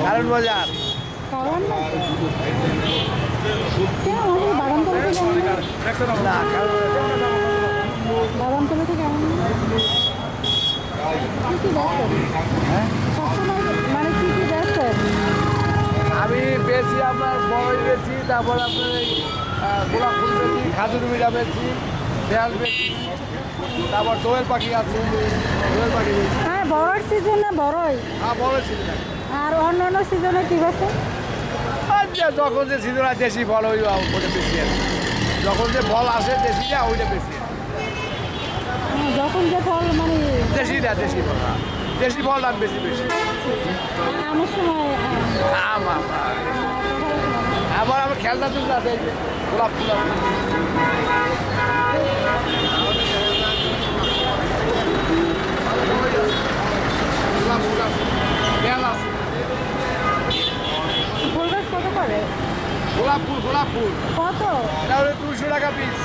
কারণ বাজার কারণ না কেন আমাদের বাগান তলে থেকে আনেন না? না কারণ বাগান তলে থেকে আনেন না? কি কি বেচেন? সবসময় মানে কি আমি বেশি আপনার বড়ই বেশি, তারপর আপনার গোলাপ ফুল বেশি, খাজুর মিরা বেশি তারপর দোয়েল পাখি আছে। দোয়েল পাখি হ্যাঁ বড়োর সিজনে বড়ই? হ্যাঁ বড় সিজন আর অন্য অন্য সিজনে কি আর যখন যে সিজন হয় দেশি ফল ওই ওটা বেশি আছে যখন যে ফল আসে দেশিটা ওইটা বেশি আছে। হ্যাঁ, যখন যে ফল মানে দেশিটা দেশি ফল হ্যাঁ। দেশি ফল দাম বেশি বেশি। আমার সময় আহ, আম আম আম। আবার আমার খেলনা তুলনা আছে। গোলাপ ফুল কত করে গোলাপ ফুল গোলাপ ফুল কত এটা হলো দুশো টাকা পিস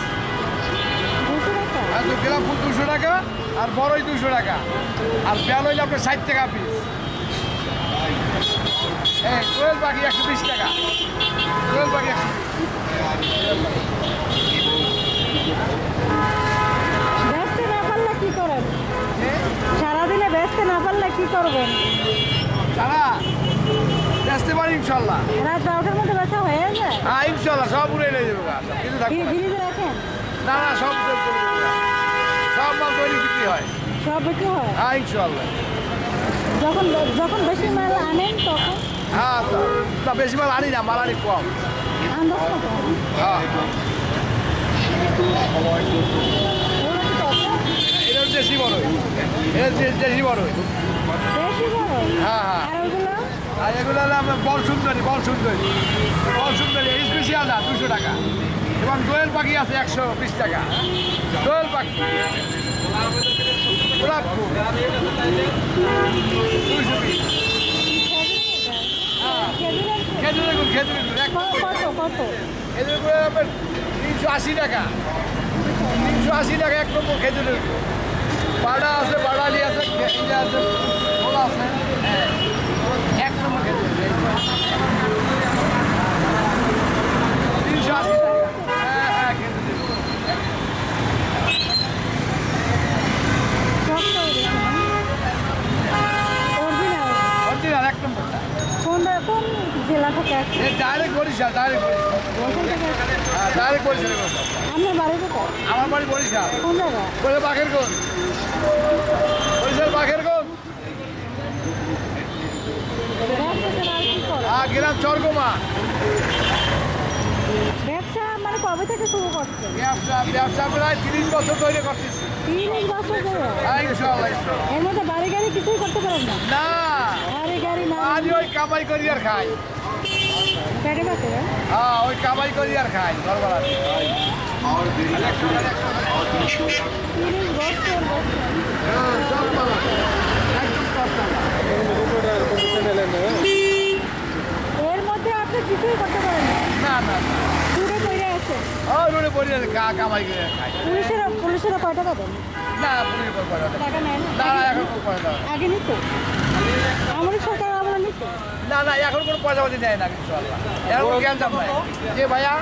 দুশো টাকা আর গোলাপ ফুল দুশো টাকা আর বড়ই দুশো টাকা আর বেল হইলে আপনার ষাট টাকা পিস হ্যাঁ কোয়েল পাখি একশো বিশ টাকা। কোয়েল পাখি একশো বেচতে না পারলে কি করেন? সারাদিনে বেচতে না পারলে কি করবেন? সারা বেচতে পারি ইনশাল্লাহ। রাত বারোটার মধ্যে বেচা হয়ে যায়? হ্যাঁ ইনশাল্লাহ সব উড়ে নিয়ে যাব কিছু থাকবে ফ্রিজে রাখেন? না না সব সব মাল তৈরি বিক্রি হয়। সব বিক্রি হয়? হ্যাঁ ইনশাল্লাহ। যখন যখন বেশি মাল আনেন তখন? হ্যাঁ তা- বেশি মাল আনি না মাল আনি কম। হ্যাঁ? এটা দেশি বড়ই। এটা দেশি বড়ই। হ্যাঁ হ্যাঁ। আর এগুলো হলো বল সুন্দরী বল সুন্দরী। বল সুন্দরী স্পেশাল না দুশো টাকা। এবং দোয়েল পাখি আছে একশো বিশ টাকা। দোয়েল পাখি। গোলাপ ফুল। দুশো পিস হ্যাঁ খেজুরের গুড় এক কত কত খেজুরের গুড় আশি টাকা তিনশো আশি টাকা এক নম্বর খেজুরের। পাড়া আছে বাড়ালি আছে ইয়ে আছে আছে এক নম্বর খেজুর তিনশো আশি টাকা হ্যাঁ হ্যাঁ খেজুরের গুড়। সব তো অরিজিনাল অরিজিনাল এক নম্বরটা কোন কোন জেলা থেকে আসছে এই ডাইরেক্ট বরিশাল ডাইরেক্ট বরিশাল। হ্যাঁ ডাইরেক্ট বরিশাল বরিশাল। আপনার বাড়ি কোথায়? আমার বাড়ি বরিশাল। কোন জায়গা বলে বাঘের বরিশাল বাঘের গঞ্জ ব্যবসা আর কি করে চরগোমা ব্যবসা মানে কবে থেকে শুরু করছে ব্যবসা ব্যবসা প্রায় তিরিশ বছর তৈরি করতেছি। তিরিশ বছর ধরে? হ্যাঁ। এর মধ্যে বাড়ি গাড়ি কিছুই করতে পারেন না? না আমি ওই কামাই করি আর খাই হ্যাঁ ওই কামাই করি আর খাই ঘরবেলা এর মধ্যে আপনি কিছুই করতে পারেন না। না দূরে পড়ে আছে। ও রোডে পড়ি আর কা কামাই করি খাই। পুলিশেরা পুলিশেরা কয় টাকা দেন না পুলিশ করে পয়সা টাকা নেয় না এখন না। আগে নিত? আমাদের সরকার আমরা নিত না না এখন কোনো পয়সা পাতি দেয় না ইনশাল্লাহ এখন জ্ঞান দাম নাই। যে ভাইয়া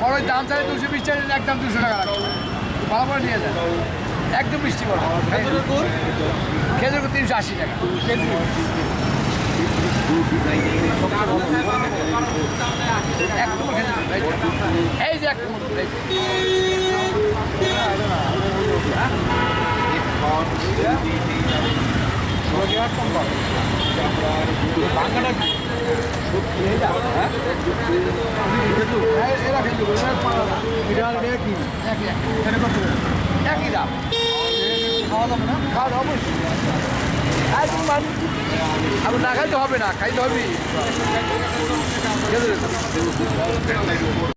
বড় দাম চাই দুশো বিশ টাকা একদম দুশো টাকা রাখো। ভালো করে নিয়ে যায় একদম মিষ্টি বড় খেজুর গুড়? খেজুর গুড় তিনশো আশি টাকা। এই যে। এই যে এক নম্বর একই, দাম খাওয়া দাম না খাওয়া দাম না খাইতে হবে না খাইতে হবে।